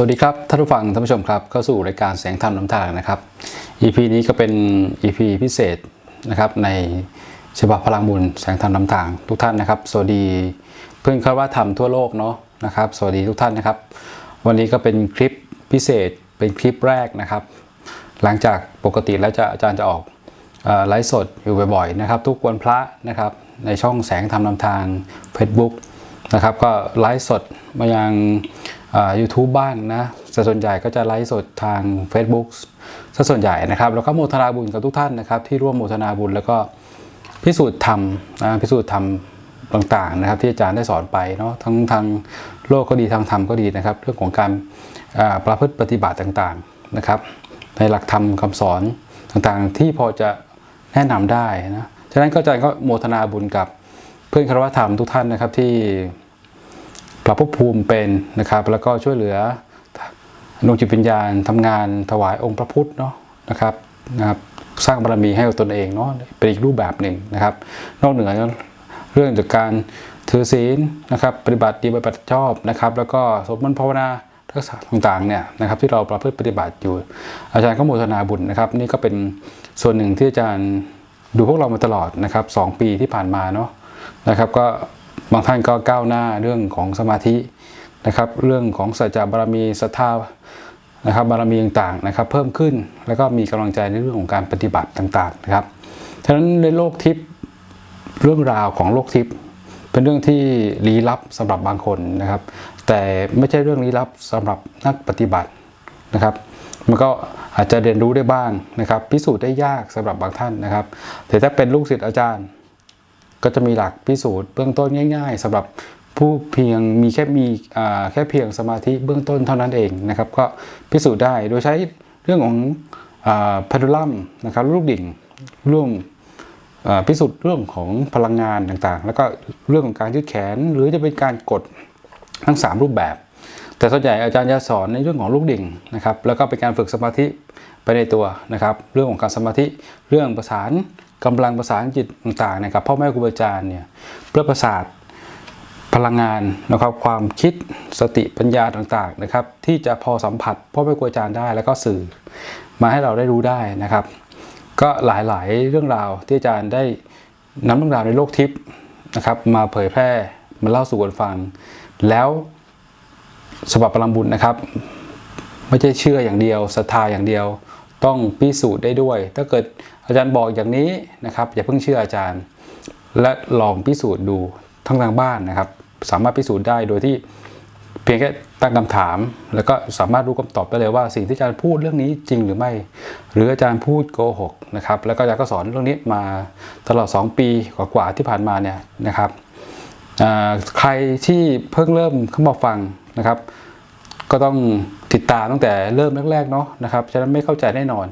วัสดีครับท่านผู้ฟังท่านผู้ชมครับเข้าสู่รายการแสงธรรมน้ำทางนะครับ EP นี้ก็เป็น EP พิเศษนะครับในฉบับพลังบุญแสงธรรมน้ำทางทุกท่านนะครับ สวัสดีเพื่อนคารวะธรรมทั่วโลกเนาะนะครับ สวัสดีทุกท่านนะครับ วันนี้ก็เป็นคลิปพิเศษเป็นคลิปแรกนะครับ หลังจากปกติแล้วจะอาจารย์จะออกไลฟ์สดอยู่บ่อยๆนะครับ ทุกวันพระนะครับในช่องแสงธรรมนำทาง Facebook นะครับ ก็ไลฟ์สดมายัง ยูทูบบ้างนะส่วนใหญ่ก็จะไลฟ์สดทาง Facebook ส่วนใหญ่นะครับแล้วก็โมทนาบุญกับทุกท่านนะครับที่ร่วมโมทนาบุญแล้วก็พิสูจน์ธรรมนะพิสูจน์ธรรมต่างๆนะครับ ที่อาจารย์ได้สอนไปเนาะทั้งทางโลกก็ดีทางธรรมก็ดีนะครับ เรื่องของการประพฤติปฏิบัติต่างๆนะครับ ในหลักธรรมคำสอนต่างๆ ที่พอจะแนะนำได้นะฉะนั้นก็อาจารย์ก็โมทนาบุญกับเพื่อนคารวะธรรมทุกท่านนะครับที่ ปรับภพภูมิเป็นนะครับ แล้วก็ช่วยเหลือดวงจิตวิญญาณทำงานถวายองค์พระพุทธเนาะนะครับนะครับสร้างบารมีให้กับตนเองเนาะเป็นอีกรูปแบบหนึ่งนะครับ นอกเหนือเรื่องจากการถือศีลนะครับ ปฏิบัติดีปฏิบัติชอบนะครับ แล้วก็สวดมต์ภาวนาทักษะต่างๆเนี่ยนะครับที่เราประพฤติปฏิบัติอยู่ อาจารย์ก็โมทนาบุญนะครับ นี่ก็เป็นส่วนหนึ่งที่อาจารย์ดูพวกเรามาตลอดนะครับสองปีที่ผ่านมาเนาะนะครับก็ บางท่านก็ก้าวหน้าเรื่องของสมาธินะครับ เรื่องของสัจจะบารมีศรัทธานะครับบารมีต่างๆนะครับ เพิ่มขึ้นแล้วก็มีกำลังใจในเรื่องของการปฏิบัติต่างๆนะครับฉะนั้นในโลกทิพย์เรื่องราวของโลกทิพย์เป็นเรื่องที่ลี้ลับสำหรับบางคนนะครับ แต่ไม่ใช่เรื่องลี้ลับสำหรับนักปฏิบัตินะครับ มันก็อาจจะเรียนรู้ได้บ้างนะครับ พิสูจน์ได้ยากสำหรับบางท่านนะครับ แต่ถ้าเป็นลูกศิษย์อาจารย์ ก็จะมีหลักพิสูจน์เบื้องต้นง่าย ๆสำหรับผู้เพียงมีแค่มีแค่เพียงสมาธิเบื้องต้นเท่านั้นเองนะครับ ก็พิสูจน์ได้โดยใช้เรื่องของพันธุลัมนะครับลูกดิ่งร่วมพิสูจน์เรื่องของพลังงานต่างๆ แล้วก็เรื่องของการยืดแขนหรือจะเป็นการกดทั้ง 3 รูปแบบ แต่ส่วนใหญ่อาจารย์จะสอนในเรื่องของลูกดิ่งนะครับแล้วก็เป็นการฝึกสมาธิไปในตัวนะครับ เรื่องของการสมาธิเรื่องประสาน กำลังประสานจิตต่างๆนะครับพ่อแม่ครูอาจารย์เนี่ยเพื่อประสาทพลังงานนะครับความคิดสติปัญญาต่างๆนะครับ ที่จะพอสัมผัสพ่อแม่ครูอาจารย์ได้แล้วก็สื่อ มาให้เราได้รู้ได้นะครับ ก็หลายๆเรื่องราวที่อาจารย์ได้นำเรื่องราวในโลกทิพย์นะครับ มาเผยแพร่มาเล่าสู่กันฟัง แล้วฉบับพลังบุญนะครับ ไม่ใช่เชื่ออย่างเดียวศรัทธาอย่างเดียว ต้องพิสูจน์ได้ด้วย ถ้าเกิด อาจารย์บอกอย่างนี้นะครับ อย่าเพิ่งเชื่ออาจารย์ และลองพิสูจน์ดูทั้งทางบ้านนะครับ สามารถพิสูจน์ได้โดยที่เพียงแค่ตั้งคำถาม แล้วก็สามารถรู้คำตอบได้เลยว่าสิ่งที่อาจารย์พูดเรื่องนี้จริงหรือไม่ หรืออาจารย์พูดโกหกนะครับ แล้วก็อาจารย์ก็สอนเรื่องนี้มาตลอด 2 ปีกว่าๆที่ผ่านมาเนี่ยนะครับใครที่เพิ่งเริ่มเข้ามาฟังนะครับ ก็ต้องติดตามตั้งแต่เริ่มแรกๆเนาะนะครับฉะนั้นไม่เข้าใจแน่นอน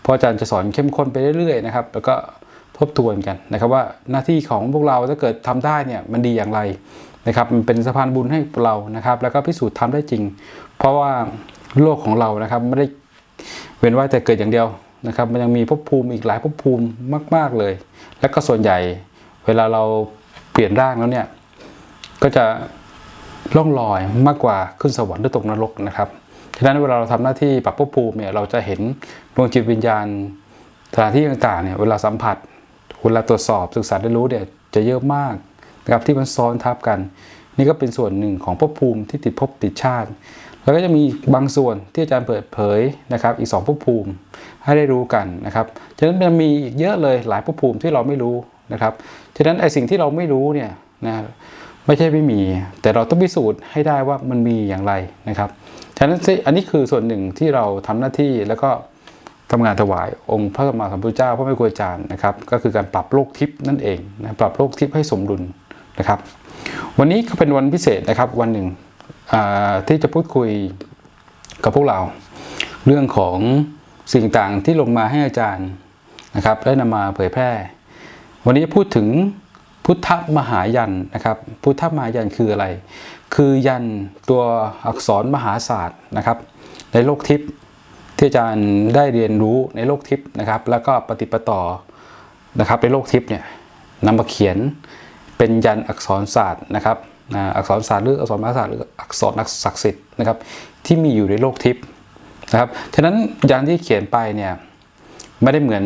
เพราะอาจารย์จะสอนเข้มข้นไปเรื่อยๆนะครับแล้วก็ทบทวนกันนะครับว่าหน้าที่ของพวกเราถ้าเกิดทำได้เนี่ยมันดีอย่างไรนะครับมันเป็นสะพานบุญให้เรานะครับ แล้วก็พิสูจน์ทำได้จริง เพราะว่าโลกของเรานะครับไม่ได้เว้นไว้แต่เกิดอย่างเดียวนะครับ มันยังมีภพภูมิอีกหลายภพภูมิมาก ๆเลย และก็ส่วนใหญ่ เวลาเราเปลี่ยนร่างแล้วเนี่ยก็จะ ล่องลอยมากกว่าขึ้นสวรรค์หรือตกนรกนะครับฉะนั้นเวลาเราทำหน้าที่ปรับภพภูมิเนี่ยเราจะเห็นดวงจิตวิญญาณสถานที่ต่างๆเนี่ยเวลาสัมผัสเวลาตรวจสอบศึกษาได้รู้เนี่ยจะเยอะมากนะครับที่มันซ้อนทับกัน นี่ก็เป็นส่วนหนึ่งของภพภูมิที่ติดภพติดชาติ แล้วก็จะมีบางส่วนที่อาจารย์เปิดเผยนะครับ อีกสองภพภูมิให้ได้รู้กันนะครับฉะนั้นมันมีอีกเยอะเลยหลายภพภูมิที่เราไม่รู้นะครับฉะนั้นไอ้สิ่งที่เราไม่รู้เนี่ยนะ ไม่ใช่ไม่มี แต่เราต้องพิสูจน์ให้ได้ว่ามันมีอย่างไรนะครับฉะนั้นอันนี้คือส่วนหนึ่งที่เราทำหน้าที่แล้วก็ทำงานถวายองค์พระสัมมาสัมพุทธเจ้าพระไม่ครูอาจารย์นะครับ ก็คือการปรับโลกทิพย์นั่นเองนะปรับโลกทิพย์ให้สมดุลนะครับ วันนี้ก็เป็นวันพิเศษนะครับวันหนึ่งที่จะพูดคุยกับพวกเรา เรื่องของสิ่งต่างที่ลงมาให้อาจารย์นะครับได้นำมาเผยแพร่ วันนี้พูดถึง พุทธมหายันนะครับ พุทธมหายันคืออะไร คือยันตัวอักษรมหาศาสตร์นะครับ ในโลกทิพย์ที่อาจารย์ได้เรียนรู้ในโลกทิพย์นะครับ แล้วก็ปฏิปต่อนะครับในโลกทิพย์เนี่ยนำมาเขียนเป็นยันอักษรศาสตร์นะครับอักษรศาสตร์หรืออักษรมหาศาสตร์หรืออักษรนักศักดิ์สิทธิ์นะครับ ที่มีอยู่ในโลกทิพย์นะครับฉะนั้นยันที่เขียนไปเนี่ยไม่ได้เหมือน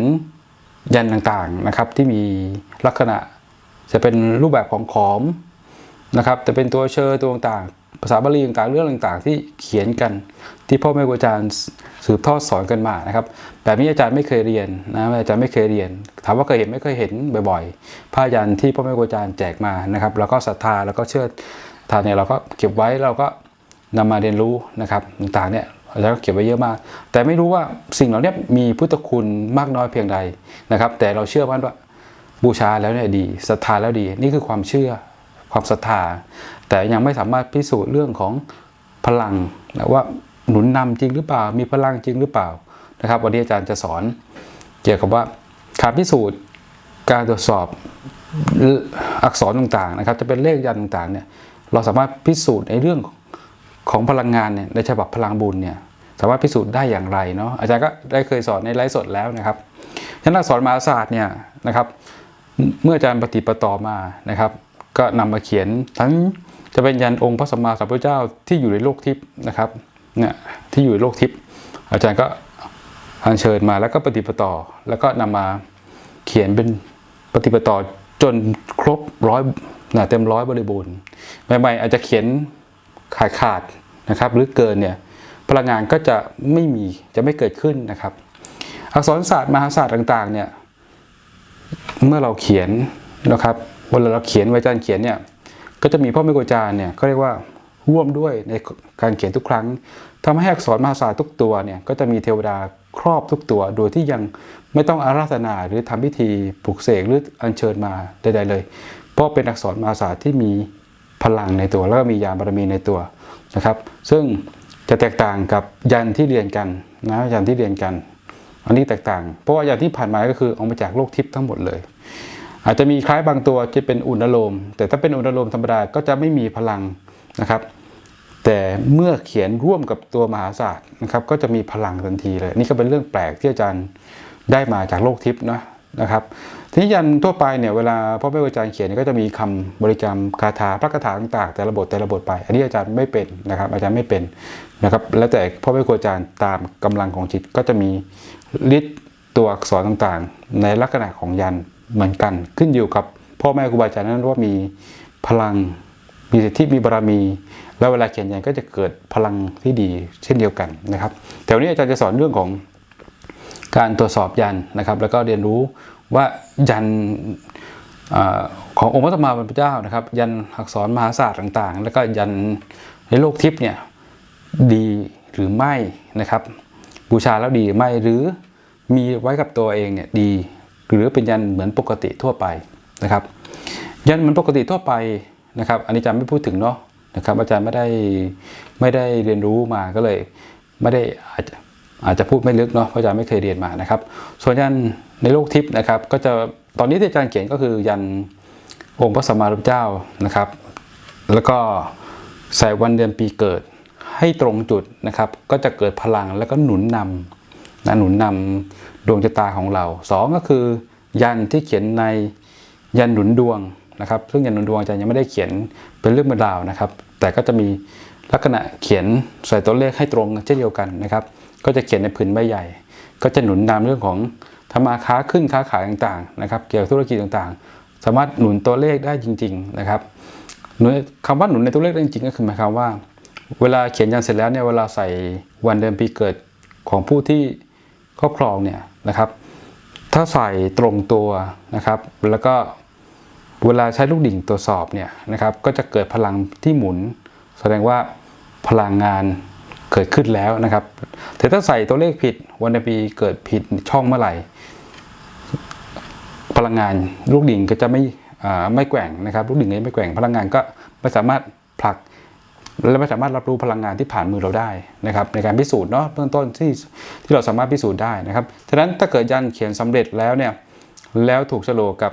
ยันต่างๆนะครับที่มีลักษณะ จะเป็นรูปแบบของขอมนะครับจะเป็นตัวเชอตัวต่างภาษาบาลีต่างเรื่องต่าง ๆ ที่เขียนกัน ที่พ่อแม่ครูอาจารย์สืบทอดสอนกันมานะครับ แบบนี้อาจารย์ไม่เคยเรียนนะอาจารย์ไม่เคยเรียน ถามว่าเคยเห็นไม่เคยเห็นบ่อยๆผ้ายันที่พ่อแม่ครูอาจารย์แจกมานะครับ แล้วก็ศรัทธาแล้วก็เชื่อทานเนี่ยเราก็เก็บไว้เราก็นำมาเรียนรู้นะครับต่างๆเนี่ยแล้วก็เก็บไว้เยอะมาก แต่ไม่รู้ว่าสิ่งเหล่านี้มีพุทธคุณมากน้อยเพียงใดนะครับ แต่เราเชื่อมั่นว่า บูชาแล้วเนี่ยดีศรัทธาแล้วดี นี่คือความเชื่อความศรัทธา แต่ยังไม่สามารถพิสูจน์เรื่องของพลังนะว่าหนุนนำจริงหรือเปล่า มีพลังจริงหรือเปล่านะครับ วันนี้อาจารย์จะสอน เกี่ยวกับว่าการพิสูจน์การตรวจสอบอักษรต่างๆนะครับ จะเป็นเลขยันต่างๆเนี่ยเราสามารถพิสูจน์ในเรื่องของพลังงานเนี่ยในฉบับพลังบุญเนี่ยสามารถพิสูจน์ได้อย่างไรเนาะอาจารย์ก็ได้เคยสอนในไลฟ์สดแล้วนะครับฉะนั้นอักษรมหาศาสตร์เนี่ยนะครับ เมื่ออาจารย์ปฏิปต่อมานะครับ ก็นำมาเขียนทั้งจะเป็นยันองค์พระสัมมาสัมพุทธเจ้าที่อยู่ในโลกทิพย์นะครับเนี่ยที่อยู่ในโลกทิพย์อาจารย์ก็อัญเชิญมาแล้วก็ปฏิปต่อ แล้วก็นำมาเขียนเป็นปฏิปต่อจนครบร้อยนะเต็มร้อยบริบูรณ์ใหม่ๆอาจจะเขียนขาดขาดนะครับ หรือเกินเนี่ยพลังงานก็จะไม่มีจะไม่เกิดขึ้นนะครับ อักษรศาสตร์มหาศาสตร์ต่างๆเนี่ย เมื่อเราเขียนนะครับเวลาเราเขียนไว้อาจารย์เขียนเนี่ยก็จะมีพ่อแม่ครูอาจารย์เนี่ยก็เรียกว่าร่วมด้วยในการเขียนทุกครั้งทำให้อักษรมหาศาสตร์ทุกตัวเนี่ยก็จะมีเทวดาครอบทุกตัว โดยที่ยังไม่ต้องอาราธนาหรือทำพิธีปลุกเสกหรืออัญเชิญมาใดๆเลย เพราะเป็นอักษรมหาศาสตร์ที่มีพลังในตัว แล้วก็มียานบารมีในตัวนะครับ ซึ่งจะแตกต่างกับยันที่เรียนกันนะยันที่เรียนกัน อันนี้แตกต่าง เพราะว่าอย่างที่ผ่านมาก็คือเอามาจากโลกทิพย์ทั้งหมดเลย อาจจะมีคล้ายบางตัวจะเป็นอุณโลม แต่ถ้าเป็นอุณโลมธรรมดาก็จะไม่มีพลังนะครับ แต่เมื่อเขียนร่วมกับตัวมหาศาสตร์นะครับ ก็จะมีพลังทันทีเลย นี่ก็เป็นเรื่องแปลกที่อาจารย์ได้มาจากโลกทิพย์นะนะครับทีนี้ยันทั่วไปเนี่ยเวลาพ่อแม่ครูอาจารย์เขียนก็จะมีคำบริกรรมคาถาพระคาถาต่างๆ แต่ละบทแต่ละบทไป อันนี้อาจารย์ไม่เป็นนะครับ อาจารย์ไม่เป็นนะครับ แล้วแต่พ่อแม่ครูอาจารย์ตามกำลังของจิตก็จะมี ฤทธิ์ตัวอักษรต่างๆ ในลักษณะของยันเหมือนกัน ขึ้นอยู่กับพ่อแม่ครูบาอาจารย์นั้นว่ามีพลังมีสิทธิมีบารมี แล้วเวลาเขียนยันก็จะเกิดพลังที่ดีเช่นเดียวกันนะครับแต่วนี้อาจารย์จะสอนเรื่องของการตรวจสอบยันนะครับ แล้วก็เรียนรู้ว่ายันอขององค์พระสัมมาสัมพุทธเจ้านะครับ ยันอักษรมหาศาสตร์ต่างๆ แล้วก็ยันในโลกทิพย์เนี่ยดีหรือไม่นะครับ บูชาแล้วดีหรือไม่หรือ มีไว้กับตัวเองเนี่ยดี หรือเป็นยันเหมือนปกติทั่วไปนะครับ ยันเหมือนปกติทั่วไปนะครับ อันนี้อาจารย์ไม่พูดถึงเนาะนะครับ อาจารย์ไม่ได้ไม่ได้เรียนรู้มาก็เลย ไม่ได้อาจจะอาจจะพูดไม่ลึกเนาะเพราะอาจารย์ไม่เคยเรียนมานะครับ ส่วนยันในโลกทิพย์นะครับ ก็จะตอนนี้ที่อาจารย์เขียนก็คือยันองค์พระสัมมาสัมพุทธเจ้านะครับ แล้วก็ใส่วันเดือนปีเกิดให้ตรงจุดนะครับ ก็จะเกิดพลังแล้วก็หนุนนำ นะหนุนนำดวงชะตาของเราสองก็คือยันที่เขียนในยันหนุนดวงนะครับ ซึ่งยันหนุนดวงอาจารย์ยังไม่ได้เขียนเป็นเรื่องเป็นราวนะครับ แต่ก็จะมีลักษณะเขียนใส่ตัวเลขให้ตรงเช่นเดียวกันนะครับ ก็จะเขียนในผืนใบใหญ่ ก็จะหนุนนำเรื่องของทำมาค้าขึ้นค้าขายต่างๆนะครับ เกี่ยวกับธุรกิจต่างๆ สามารถหนุนตัวเลขได้จริง ๆนะครับหนุนคำว่าหนุนในตัวเลขได้จริงก็คือหมายความว่า เวลาเขียนยันเสร็จแล้วเนี่ยเวลาใส่วันเดือนปีเกิดของผู้ที่ ครอบครองเนี่ยนะครับ ถ้าใส่ตรงตัวนะครับ แล้วก็เวลาใช้ลูกดิ่งตรวจสอบเนี่ยนะครับ ก็จะเกิดพลังที่หมุน แสดงว่าพลังงานเกิดขึ้นแล้วนะครับ แต่ถ้าใส่ตัวเลขผิดวันเดือนปีเกิดผิดช่องเมื่อไหร่ พลังงานลูกดิ่งก็จะไม่ไม่แกว่งนะครับ ลูกดิ่งก็ไม่แกว่งพลังงานก็ไม่สามารถผลัก และไม่สามารถรับรู้พลังงานที่ผ่านมือเราได้นะครับในการพิสูจน์เนาะเบื้องต้นที่ที่เราสามารถพิสูจน์ได้นะครับฉะนั้นถ้าเกิดยันเขียนสำเร็จแล้วเนี่ยแล้วถูกโฉลกกับ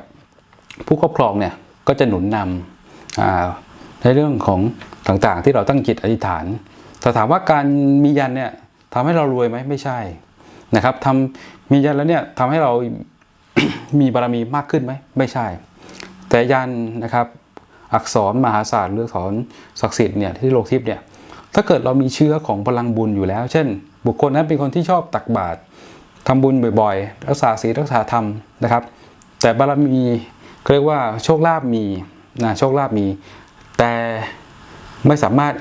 ผู้ครอบครองเนี่ยก็จะหนุนนำอ่าในเรื่องของต่างๆ ที่เราตั้งจิตอธิษฐานแต่ถามว่าการมียันเนี่ยทำให้เรารวยไหมไม่ใช่นะครับทำมียันแล้วเนี่ยทำให้เรามีบารมีมากขึ้นไหมไม่ใช่ แต่ยันนะครับ อักษรมหาศาลหรืออักษรศักดิ์สิทธิ์เนี่ยที่โลกทิพย์เนี่ยถ้าเกิดเรามีเชื้อของพลังบุญอยู่แล้ว เช่น บุคคลนั้นเป็นคนที่ชอบตักบาตรทำบุญบ่อยๆ รักษาศีลรักษาธรรมนะครับ แต่บารมีเรียกว่าโชคลาภมีนะโชคลาภมี แต่ไม่สามารถ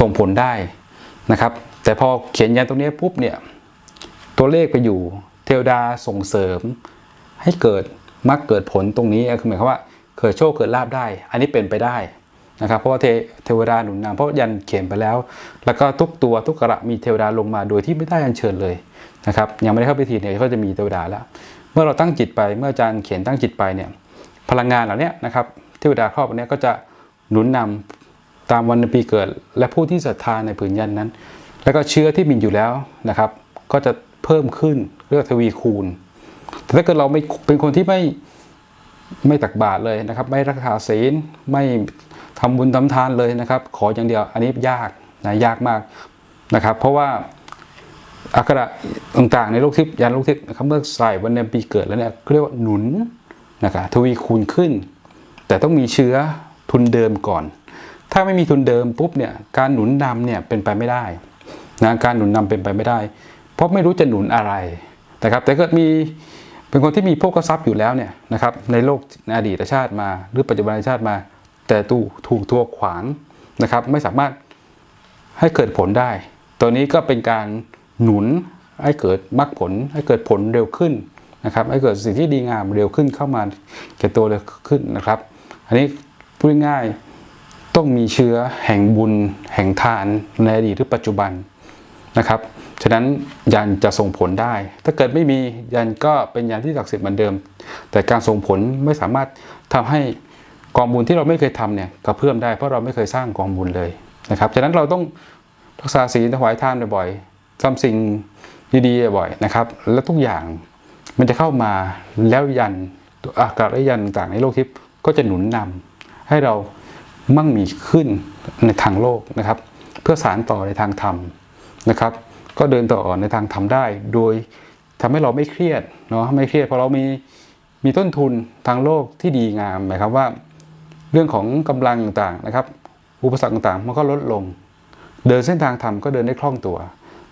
ส่งผลได้นะครับ แต่พอเขียนยันตรงนี้ปุ๊บเนี่ยตัวเลขไปอยู่ เทวดาส่งเสริม ให้เกิดมรรคเกิดผลตรงนี้คือหมายความว่า เกิดโชคเกิดลาบได้ อันนี้เป็นไปได้นะครับเพราะว่าเทวดาหนุนนำเพราะยันเขียนไปแล้ว แล้วก็ทุกตัวทุกกระมีเทวดาลงมาโดยที่ไม่ได้อัญเชิญเลยนะครับยังไม่ได้เข้าพิธีเนี่ยก็จะมีเทวดาแล้ว เมื่อเราตั้งจิตไปเมื่ออาจารย์เขียนตั้งจิตไปเนี่ยพลังงานเหล่านี้นะครับเทวดาครอบนเนี้ยก็จะหนุนนำตามวันปีเกิด และผู้ที่ศรัทธาในผืนยันนั้น แล้วก็เชื้อที่มีอยู่แล้วนะครับ ก็จะเพิ่มขึ้นเรียกว่าทวีคูณ แต่ถ้าเกิดเราไม่เป็นคนที่ไม่ ไม่ตักบาตรเลยนะครับ ไม่รักษาศีลไม่ทำบุญทำทานเลยนะครับ ขออย่างเดียวอันนี้ยากนะยากมากนะครับ เพราะว่าอักขระต่างๆในโลกทิพย์ยันโลกทิพย์นะครับเมื่อใส่วันเดือนปีเกิดแล้วเนี่ยเรียกว่าหนุนนะครับทวีคูณขึ้น แต่ต้องมีเชื้อทุนเดิมก่อน ถ้าไม่มีทุนเดิมปุ๊บเนี่ยการหนุนนำเนี่ยเป็นไปไม่ได้นะการหนุนนำเป็นไปไม่ได้ เพราะไม่รู้จะหนุนอะไรนะครับ แต่ก็มี เป็นคนที่มีโภคทรัพย์อยู่แล้วเนี่ยนะครับในโลกในอดีตชาติมา หรือปัจจุบันชาติมา แต่ตูถูกทัวขวางนะครับ ไม่สามารถให้เกิดผลได้ ตัวนี้ก็เป็นการหนุนให้เกิดมรรคผล ให้เกิดผลเร็วขึ้นนะครับ ให้เกิดสิ่งที่ดีงามเร็วขึ้นเข้ามาแก่ตัวเร็วขึ้นนะครับ อันนี้พูดง่ายต้องมีเชื้อแห่งบุญแห่งทานในอดีตหรือปัจจุบันนะครับ ฉะนั้นยันจะส่งผลได้ ถ้าเกิดไม่มียันก็เป็นยันที่ศักดิ์สิทธิ์เหมือนเดิม แต่การส่งผลไม่สามารถทำให้กองบุญที่เราไม่เคยทำเนี่ยกระเพื่อมได้เพราะเราไม่เคยสร้างกองบุญเลยนะครับ ฉะนั้นเราต้องรักษาศีลถวายทานบ่อยๆทำสิ่งดีๆบ่อยนะครับ แล้วทุกอย่างมันจะเข้ามาแล้วยันอากาศและยันต่างในโลกทิพย์ก็จะหนุนนำให้เรามั่งมีขึ้นในทางโลกนะครับ เพื่อสารต่อในทางธรรมนะครับ ก็เดินต่อในทางธรรมได้ โดยทำให้เราไม่เครียดเนาะไม่เครียดเพราะเรามีมีต้นทุนทางโลกที่ดีงามหมายความว่า เรื่องของกำลังต่างๆนะครับ อุปสรรคต่างๆมันก็ลดลง เดินเส้นทางธรรมก็เดินได้คล่องตัว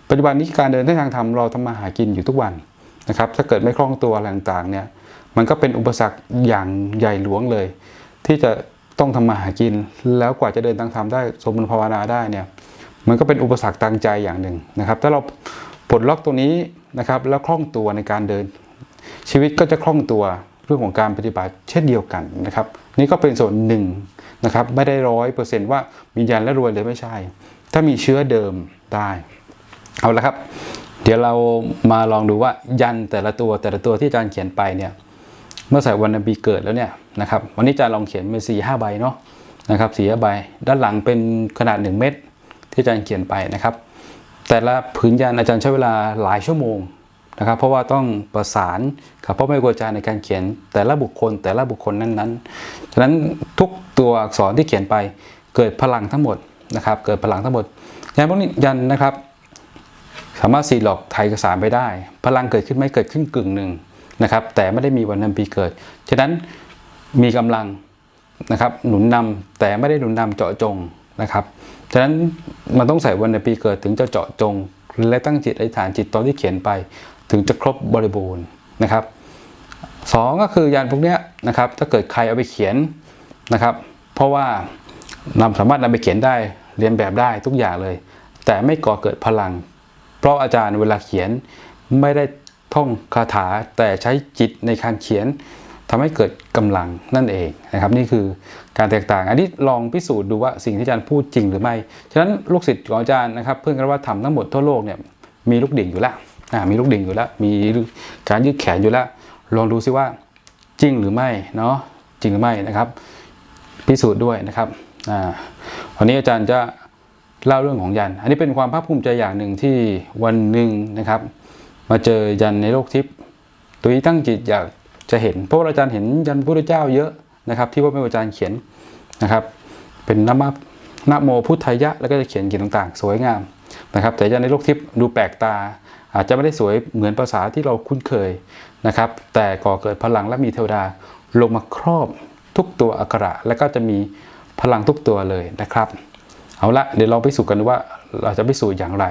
ปัจจุบันนี้การเดินเส้นทางธรรมเราทำมาหากินอยู่ทุกวันนะครับ ถ้าเกิดไม่คล่องตัวอะไรต่างๆเนี่ยมันก็เป็นอุปสรรคอย่างใหญ่หลวงเลย ที่จะต้องทำมาหากิน แล้วกว่าจะเดินทางธรรมได้สมบูรณ์ภาวนาได้เนี่ย มันก็เป็นอุปสรรคทางใจอย่างหนึ่งนะครับ ถ้าเราปลดล็อกตัวนี้นะครับ แล้วคล่องตัวในการเดิน ชีวิตก็จะคล่องตัวเรื่องของการปฏิบัติเช่นเดียวกันนะครับ นี่ก็เป็นส่วนหนึ่งนะครับ ไม่ได้ร้อยเปอร์เซนต์ว่ามียันและรวยเลยไม่ใช่ ถ้ามีเชื้อเดิมได้เอาละครับ เดี๋ยวเรามาลองดูว่ายันแต่ละตัวแต่ละตัวที่อาจารย์เขียนไปเนี่ยเมื่อใส่วันนปีเกิดแล้วเนี่ยนะครับวันนี้อาจารย์ลองเขียนเป็นสี่ห้าใบเนาะนะครับสี่ห้าใบ ด้านหลังเป็นขนาด 1 เม็ด ที่อาจารย์เขียนไปนะครับ แต่ละผืนยันอาจารย์ใช้เวลาหลายชั่วโมงนะครับ เพราะว่าต้องประสานกับพ่อแม่ครูอาจารย์ในการเขียนแต่ละบุคคลแต่ละบุคคลนั้นๆฉะนั้นทุกตัวอักษรที่เขียนไปเกิดพลังทั้งหมดนะครับ เกิดพลังทั้งหมดยันพวกนี้ยันนะครับ สามารถสีหลอกไทยเอกสารไปได้ พลังเกิดขึ้นไหม่เกิดขึ้นกึ่งหนึ่งนะครับ แต่ไม่ได้มีวันเดือนปีเกิดฉะนั้นมีกำลังนะครับหนุนนำแต่ไม่ได้หนุนนำเจาะจงนะครับ ฉะนั้นมันต้องใส่วันในปีเกิดถึงจะเจาะจง และตั้งจิตอธิษฐานจิตตอนที่เขียนไป ถึงจะครบบริบูรณ์นะครับสองก็คือยานพวกนี้นะครับ ถ้าเกิดใครเอาไปเขียนนะครับ เพราะว่านำสามารถนำไปเขียนได้เรียนแบบได้ทุกอย่างเลย แต่ไม่ก่อเกิดพลัง เพราะอาจารย์เวลาเขียนไม่ได้ท่องคาถาแต่ใช้จิตในการเขียนทำให้เกิดกำลังนั่นเองนะครับ นี่คือ การแตกต่าง อันนี้ลองพิสูจน์ดูว่าสิ่งที่อาจารย์พูดจริงหรือไม่ ฉะนั้นลูกศิษย์ของอาจารย์นะครับเพื่อนกันว่าทำทั้งหมดทั่วโลกเนี่ยมีลูกดิ่งอยู่แล้วอ่ามีลูกดิ่งอยู่แล้ว มีการยืดแขนอยู่แล้ว ลองดูซิว่าจริงหรือไม่เนาะจริงหรือไม่นะครับ พิสูจน์ด้วยนะครับอ่าวันนี้อาจารย์จะเล่าเรื่องของยัน อันนี้เป็นความภาคภูมิใจอย่างหนึ่งที่วันหนึ่งนะครับ มาเจอยันในโลกทิพย์ตัวนี้ตั้งจิตอยากจะเห็นเพราะอาจารย์เห็นยันพระพุทธเจ้าเยอะ นะครับ ที่ว่าไม่อาจารย์เขียนนะครับ เป็นนามนโมพุทธายะ แล้วก็จะเขียนเขียนต่างๆ สวยงามนะครับ แต่ยันในโลกทิพย์ดูแปลกตา อาจจะไม่ได้สวยเหมือนภาษาที่เราคุ้นเคยนะครับ แต่ก่อเกิดพลังและมีเทวดาลงมาครอบทุกตัวอักขระ และก็จะมีพลังทุกตัวเลยนะครับ เอาละเดี๋ยวเราไปสู่กันว่าเราจะไปสู่อย่างไร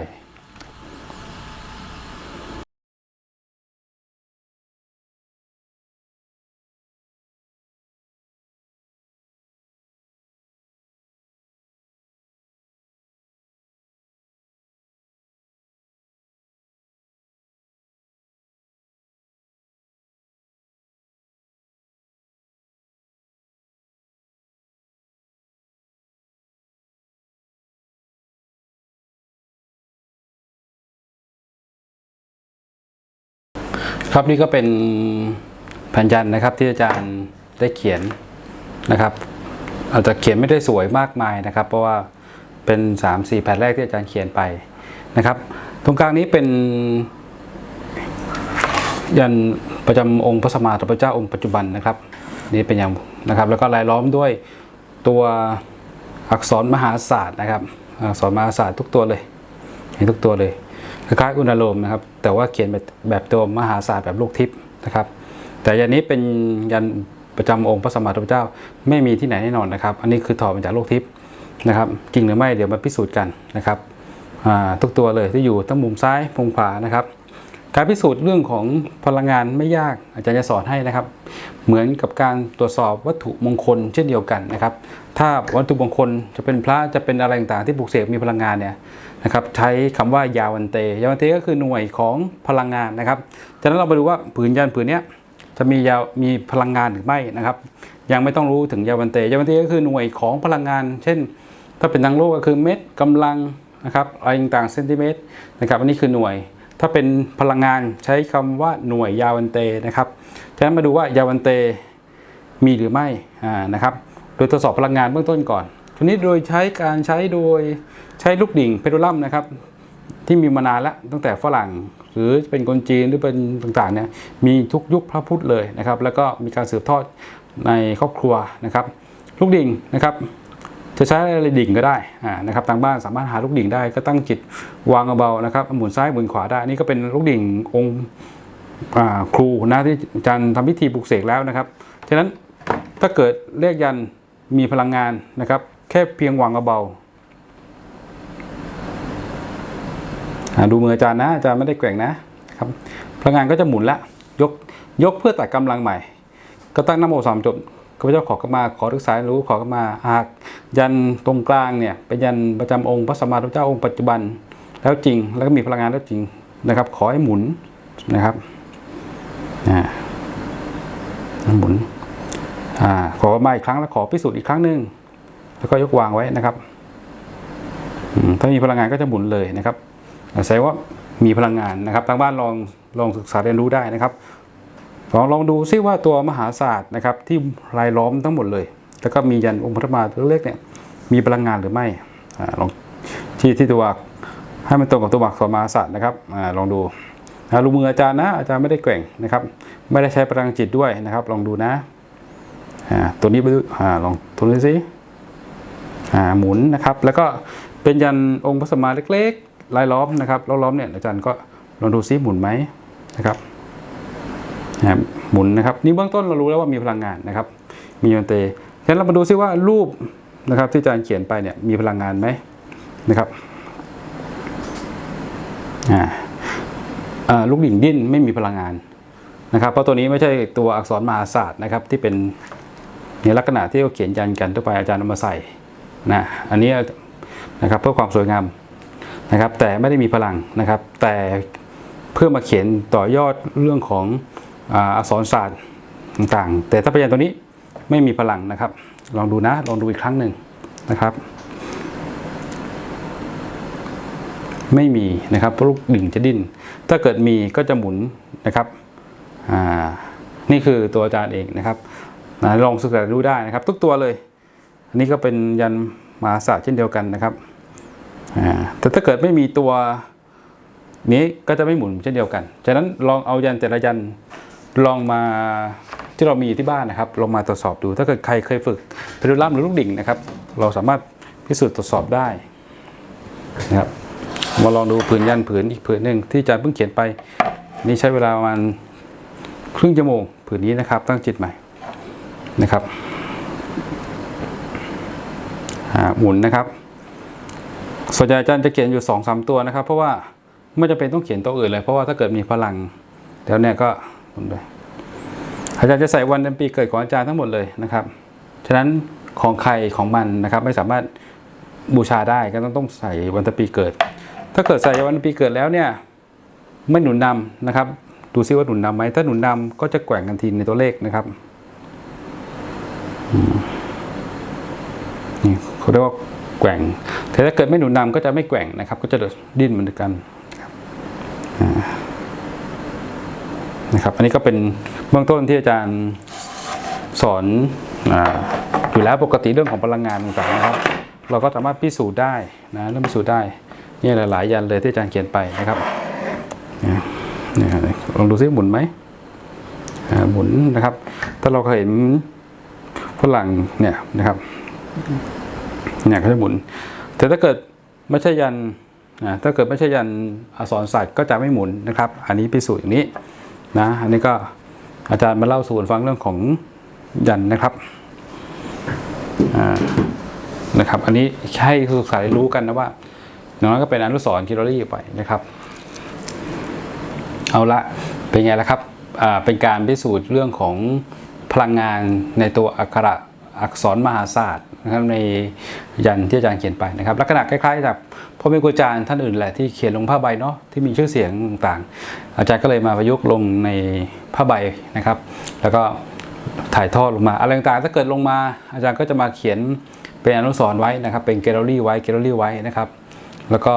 ครับนี่ก็เป็นแผ่นยันนะครับที่อาจารย์ได้เขียนนะครับ อาจจะเขียนไม่ได้สวยมากมายนะครับ เพราะว่าเป็น 3 4 แผ่นแรกที่อาจารย์เขียนไปนะครับ ตรงกลางนี้เป็น ยันประจำองค์พระสมมาสัมพุทธเจ้าองค์ปัจจุบันนะครับ นี่เป็นอย่างนะครับ แล้วก็ลายล้อมด้วยตัวอักษรมหาศาสตร์นะครับอักษรมหาศาสตร์ทุกตัวเลยเห็นทุกตัวเลย คล้ายๆอุณโลมนะครับ แต่ว่าเขียนแบบแบบตัวมหาศาสตร์แบบลูกทิพย์นะครับ แต่ยันนี้เป็นยันประจำองค์พระสมมาสัมพุทธเจ้าไม่มีที่ไหนแน่นอนนะครับ อันนี้คือถอดมาจากโลกทิพย์นะครับ จริงหรือไม่เดี๋ยวมาพิสูจน์กันนะครับทุกตัวเลยที่อยู่ทั้งมุมซ้ายมุมขวานะครับ การพิสูจน์เรื่องของพลังงานไม่ยากอาจารย์จะสอนให้นะครับ เหมือนกับการตรวจสอบวัตถุมงคลเช่นเดียวกันนะครับ ถ้าวัตถุมงคลจะเป็นพระจะเป็นอะไรต่างๆที่ปลูกเสกมีพลังงานเนี่ยนะครับใช้คำว่ายาวันเตยาวันเตก็คือหน่วยของพลังงานนะครับฉะนั้นเราไปดูว่าผืนยันผืนนี้จะมียาวมีพลังงานหรือไม่นะครับ ยังไม่ต้องรู้ถึงยาวันเตยาวันเตก็คือหน่วยของพลังงาน เช่น ถ้าเป็นทางโลกก็คือเม็ดกำลังนะครับอะไรต่างๆเซนติเมตรนะครับอันนี้คือหน่วย ถ้าเป็นพลังงานใช้คำว่าหน่วยยาวันเตนะครับ ฉะนั้นมาดูว่ายาวันเตมีหรือไม่นะครับ โดยตรวจสอบพลังงานเบื้องต้นก่อนทีนี้โดยใช้การใช้โดยใช้ลูกดิ่งเพโดรัมนะครับ ที่มีมานานแล้วตั้งแต่ฝรั่ง หรือเป็นคนจีนหรือเป็นต่างๆเนี่ยมีทุกยุคพระพุทธเลยนะครับ แล้วก็มีการสืบทอดในครอบครัวนะครับ ลูกดิ่งนะครับจะใช้อะไรดิ่งก็ได้นะครับทางบ้านสามารถหาลูกดิ่งได้ก็ตั้งจิตวางเบาๆนะครับหมุนซ้ายหมุนขวาได้อันนี่ก็เป็นลูกดิ่งองค์ ครูนะที่อาจารย์ทำพิธีปลุกเสกแล้วนะครับ ฉะนั้นถ้าเกิดเลขยันมีพลังงานนะครับ แค่เพียงหวางเบาๆดูมืออาจารย์นะอาจารย์ไม่ได้แกว่งนะครับ พลังงานก็จะหมุนละยกยกเพื่อตัดกำลังใหม่ ก็ตั้งน้ำโมสามจบข้าพเจ้าขอกมาขอศึกษารู้ขอกมาหากยันตรงกลางเนี่ยเป็นยันประจำองค์พระสัมมาสัมพุทธเจ้าองค์ปัจจุบันแล้วจริงแล้วก็มีพลังงานแล้วจริงนะครับ ขอให้หมุนนะครับ หมุนอ่าขอมาอีกครั้งแล้วขอพิสูจน์อีกครั้งหนึ่งแล้วก็ยกวางไว้นะครับถ้ามีพลังงานก็จะหมุนเลยนะครับอาศัยว่ามีพลังงานนะครับทางบ้านลองลองศึกษาเรียนรู้ได้นะครับลองลองดูซิว่าตัวมหาศาสตร์นะครับ ที่รายล้อมทั้งหมดเลย แล้วก็มียันองค์พระมาตัวเล็กเนี่ยมีพลังงานหรือไม่อลองที่ที่ตัวอักให้มันตรงกับตัวอักษรมหาศาสตร์นะครับอลองดู นะรูมืออาจารย์นะ อาจารย์ไม่ได้แกว่งนะครับ ไม่ได้ใช้พลังจิตด้วยนะครับ ลองดูนะตัวนี้ไปดูลองตัวนี้สิหมุนนะครับ แล้วก็เป็นยันองค์พระสมมาเล็กๆรายล้อมนะครับล้อมๆเนี่ยอาจารย์ก็ลองดูซิหมุนไหมนะครับนะครับหมุนนะครับ นี่เบื้องต้นเรารู้แล้วว่ามีพลังงานนะครับ มีมันเตฉะนั้นเรามาดูซิว่ารูปนะครับ ที่อาจารย์เขียนไปเนี่ยมีพลังงานไหมนะครับอ่า ลูกดิ่งดิ้นไม่มีพลังงานนะครับ เพราะตัวนี้ไม่ใช่ตัวอักษรมหาศาสตร์นะครับที่เป็นในลักษณะที่เขาเขียนยันกันทั่วไปอาจารย์เอามาใส่นะอันนี้นะครับเพื่อความสวยงามนะครับ แต่ไม่ได้มีพลังนะครับ แต่เพื่อมาเขียนต่อยอดเรื่องของอักษรศาสตร์ต่างๆ แต่ถ้าพยานตัวนี้ไม่มีพลังนะครับ ลองดูนะ ลองดูอีกครั้งหนึ่งนะครับ ไม่มีนะครับเพราะลูกดิ่งจะดิ้น ถ้าเกิดมีก็จะหมุนนะครับอ่านี่คือตัวอาจารย์เองนะครับนะลองศึกษาดูได้นะครับ ทุกตัวเลย อันนี้ก็เป็นยันมหาศาสตร์เช่นเดียวกันนะครับอ่าแต่ถ้าเกิดไม่มีตัวนี้ก็จะไม่หมุนเช่นเดียวกัน ฉะนั้นลองเอายันแต่ละยันลองมาที่เรามีที่บ้านนะครับ ลองมาตรวจสอบดู ถ้าเกิดใครเคยฝึกเพลูลัมหรือลูกดิ่งนะครับ เราสามารถพิสูจน์ตรวจสอบได้นะครับ มาลองดูผืนยันผืนอีกผืนหนึ่งที่อาจารย์เพิ่งเขียนไป นี่ใช้เวลาประมาณครึ่งชั่วโมงผืนนี้นะครับ ตั้งจิตใหม่นะครับหมุนนะครับส่วนใหญ่อาจารย์จะเขียนอยู่สองสามตัวนะครับ เพราะว่าไม่จำเป็นต้องเขียนตัวอื่นเลย เพราะว่าถ้าเกิดมีพลังแล้วเนี่ยก็หมุนไปอาจารย์จะใส่วันเดือนปีเกิดของอาจารย์ทั้งหมดเลยนะครับฉะนั้นของใครของมันนะครับ ไม่สามารถบูชาได้ก็ต้องต้องใส่วันเดือนปีเกิด ถ้าเกิดใส่วันปีเกิดแล้วเนี่ยไม่หนุนนำนะครับ ดูซิว่าหนุนนำไหมถ้าหนุนนำก็จะแกว่งกันทีในตัวเลขนะครับนี่เขาเรียกว่าแกว่ง แต่ถ้าเกิดไม่หนุนนำก็จะไม่แกว่งนะครับ ก็จะดิ้นเหมือนกันนะครับ อันนี้ก็เป็นเบื้องต้นที่อาจารย์สอนออยู่แล้วปกติเรื่องของพลังงานต่างๆนะครับ เราก็สามารถพิสูจน์ได้นะเริ่มพิสูจน์ได้ นี่หลายๆยันเลยที่อาจารย์เขียนไปนะครับนี่ลองดูซิหมุนไหมหมุนนะครับ ถ้าเราเคยเห็นฝรั่งเนี่ยนะครับเนี่ยเขาจะหมุน แต่ถ้าเกิดไม่ใช่ยันอ่าถ้าเกิดไม่ใช่ยันอักษรศาสตร์ก็จะไม่หมุนนะครับ อันนี้พิสูจน์อย่างนี้นะอันนี้ก็อาจารย์มาเล่าสู่ฟังเรื่องของยันนะครับอ่านะครับ อันนี้ให้ศึกษาเรียนรู้กันนะว่า อย่างน้อยก็เป็นอนุสรณ์คิโรลี่ไปนะครับ เอาละเป็นไงล่ะครับเป็นการพิสูจน์เรื่องของพลังงานในตัวอักขระอักษรมหาศาสตร์นะครับในยันที่อาจารย์เขียนไปนะครับ ลักษณะคล้ายๆกับพ่อแม่ครูอาจารย์ท่านอื่นแหละที่เขียนลงผ้าใบเนาะที่มีชื่อเสียงต่างๆ อาจารย์ก็เลยมาประยุกต์ลงในผ้าใบนะครับ แล้วก็ถ่ายทอดลงมาอะไรต่างๆถ้าเกิดลงมาอาจารย์ก็จะมาเขียนเป็นอนุสรณ์ไว้นะครับ เป็นแกลเลอรี่ไว้แกลเลอรี่ไว้นะครับ แล้วก็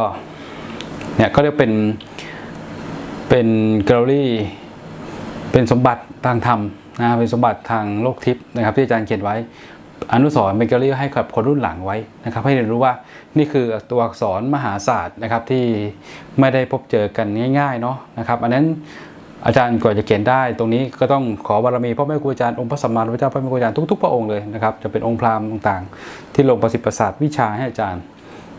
เนี่ยก็เรียกเป็นเป็นแกลเลอรี่เป็นสมบัติทางธรรมนะเป็นสมบัติทางโลกทิพย์นะครับ ที่อาจารย์เขียนไว้ อนุสรณ์เป็นแกลเลอรี่ให้กับคนรุ่นหลังไว้นะครับ ให้เรียนรู้ว่านี่คือตัวอักษรมหาศาสตร์นะครับที่ไม่ได้พบเจอกันง่ายๆเนาะนะครับอันนั้นอาจารย์ก่อนจะเขียนได้ตรงนี้ก็ต้องขอบารมีพ่อแม่ครูอาจารย์องค์พระสัมมาสัมพุทธเจ้าพ่อแม่ครูอาจารย์ทุกๆพระองค์เลยนะครับจะเป็นองค์พราหมณ์ต่างๆ ที่ลงประสิทธิ์ประสาทวิชาให้อาจารย์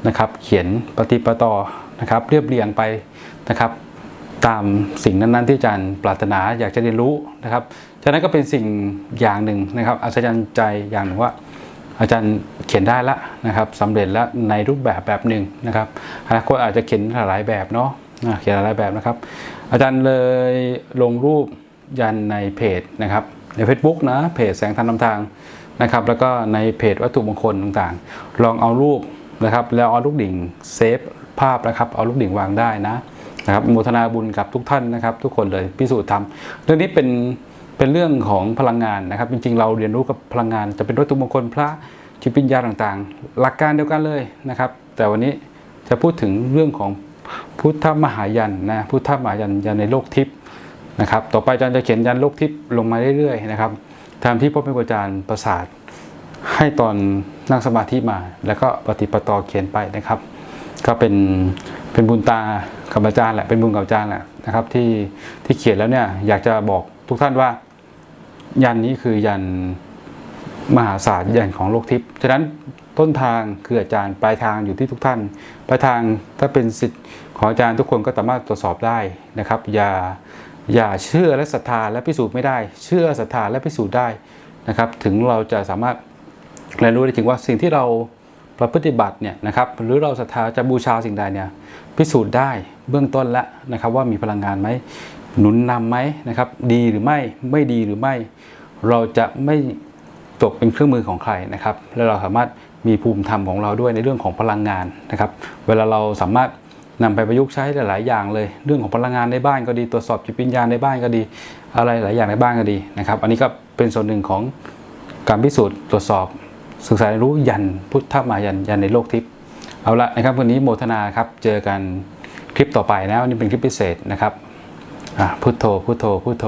นะครับเขียนปฏิปต่อนะครับเรียบเรียงไปนะครับ ตามสิ่งนั้น ๆ ที่อาจารย์ปรารถนาอยากจะเรียนรู้นะครับฉะนั้นก็เป็นสิ่งอย่างหนึ่งนะครับ อัศจรรย์ใจอย่างหนึ่งว่า อาจารย์เขียนได้ละนะครับสำเร็จแล้วในรูปแบบแบบหนึ่งนะครับอนาคตอาจจะเขียนหลายแบบเนาะเขียนหลายแบบนะครับ อาจารย์เลยลงรูปยันในเพจนะครับใน Facebook นะเพจแสงธรรมนำทางนะครับ แล้วก็ในเพจวัตถุมงคลต่างๆ ลองเอารูป นะครับ แล้วเอาลูกดิ่งเซฟภาพนะครับเอาลูกดิ่งวางได้นะนะครับโมทนาบุญกับทุกท่านนะครับ ทุกคนเลยพิสูจน์ทำเรื่องนี้เป็นเป็นเรื่องของพลังงานนะครับ จริงๆ เราเรียนรู้กับพลังงาน จะเป็นวัตถุมงคลพระจิตวิญญาณต่างๆ หลักการเดียวกันเลยนะครับ แต่วันนี้จะพูดถึงเรื่องของพุทธมหายันนะพุทธมหายันยันในโลกทิพย์นะครับ ต่อไปอาจารย์จะเขียนยันโลกทิพย์ลงมาเรื่อยๆนะครับตามที่พ่อแม่ครูอาจารย์ประสาท ให้ตอนนั่งสมาธิมา แล้วก็ปฏิปต่อเขียนไปนะครับ ก็เป็นเป็นบุญตากับอาจารย์แหละเป็นบุญกับอาจารย์แหละนะครับ ที่ที่เขียนแล้วเนี่ยอยากจะบอกทุกท่านว่า ยันนี้คือยันมหาศาลยันของโลกทิพย์ฉะนั้นต้นทางคืออาจารย์ปลายทางอยู่ที่ทุกท่าน ปลายทางถ้าเป็นสิทธิ์ของอาจารย์ทุกคนก็สามารถตรวจสอบได้นะครับ อย่าอย่าเชื่อและศรัทธาและพิสูจน์ไม่ได้ เชื่อศรัทธาและพิสูจน์ได้นะครับ ถึงเราจะสามารถ เรียนรู้ได้ถึงว่าสิ่งที่เราประพฤติบัติเนี่ยนะครับหรือเราศรัทธาจะบูชาสิ่งใดเนี่ยพิสูจน์ได้เบื้องต้นแล้วนะครับว่ามีพลังงานไหมหนุนนำไหมนะครับดีหรือไม่ไม่ดีหรือไม่ เราจะไม่ตกเป็นเครื่องมือของใครนะครับ แล้วเราสามารถมีภูมิธรรมของเราด้วยในเรื่องของพลังงานนะครับ เวลาเราสามารถนำไปประยุกต์ใช้หลาย ๆ อย่างเลย เรื่องของพลังงานในบ้านก็ดี ตรวจสอบจิตวิญญาณในบ้านก็ดี อะไรหลายอย่างในบ้านก็ดีนะครับ อันนี้ก็เป็นส่วนหนึ่งของการพิสูจน์ตรวจสอบ ศึกษาเรียนรู้ยันพุทธมายันยันในโลกทิพย์เอาละนะครับวันนี้โมทนาครับเจอกันคลิปต่อไปนะวันนี้เป็นคลิปพิเศษนะครับพุทโธพุทโธพุทโธ